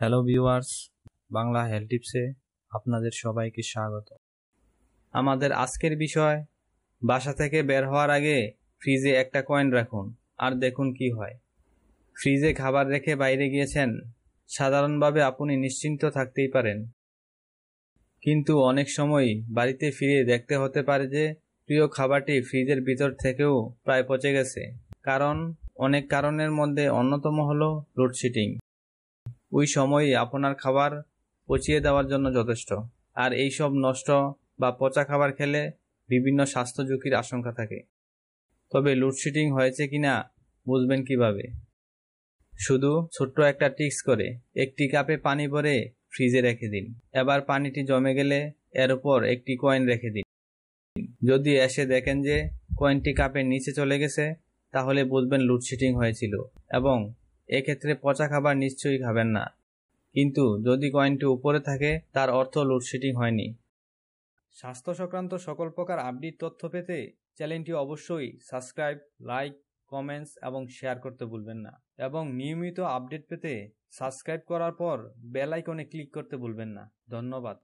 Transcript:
Hello viewers, Bangla health টিপসে আপনাদের সবাইকে স্বাগত। আমাদের আজকের বিষয়, বাসা থেকে বের হওয়ার আগে ফ্রিজে একটা কয়েন রাখুন, আর দেখুন কি হয়। ফ্রিজে খাবার রেখে বাইরে গিয়েছেন, সাধারণভাবে আপনি নিশ্চিন্ত থাকতেই পারেন। কিন্তু অনেক সময় বাড়িতে ফিরে দেখতে হতে পারে যে, প্রিয় খাবারটি ফ্রিজের ভিতর থেকেও প্রায় পচে গেছে। কারণ, অনেক কারণের মধ্যে অন্যতম হলো লোডশেডিং ওই সময়ই আপনার খাবার পচিয়ে দেওয়ার জন্য যথেষ্ট। আর এই সব নষ্ট বা পচা খাবার খেলে বিভিন্ন স্বাস্থ্য ঝুঁকির আশঙ্কা থাকে। তবে লোডশেডিং হয়েছে কিনা বুঝবেন কীভাবে? শুধু ছোট্ট একটা টিক্স করে, একটি কাপে পানি ভরে ফ্রিজে রেখে দিন। এবার পানিটি জমে গেলে এর উপর একটি কয়েন রেখে দিন। যদি এসে দেখেন যে কয়েনটি কাপের নিচে চলে গেছে, তাহলে বুঝবেন লোডশেডিং হয়েছিল এবং এক্ষেত্রে পচা খাবার নিশ্চয়ই খাবেন না। কিন্তু যদি কয়েনটি উপরে থাকে, তার অর্থ লোডশেডিং হয়নি। স্বাস্থ্য সংক্রান্ত সকল প্রকার আপডেট তথ্য পেতে চ্যানেলটি অবশ্যই সাবস্ক্রাইব, লাইক, কমেন্টস এবং শেয়ার করতে ভুলবেন না। এবং নিয়মিত আপডেট পেতে সাবস্ক্রাইব করার পর বেল আইকনে ক্লিক করতে ভুলবেন না। ধন্যবাদ।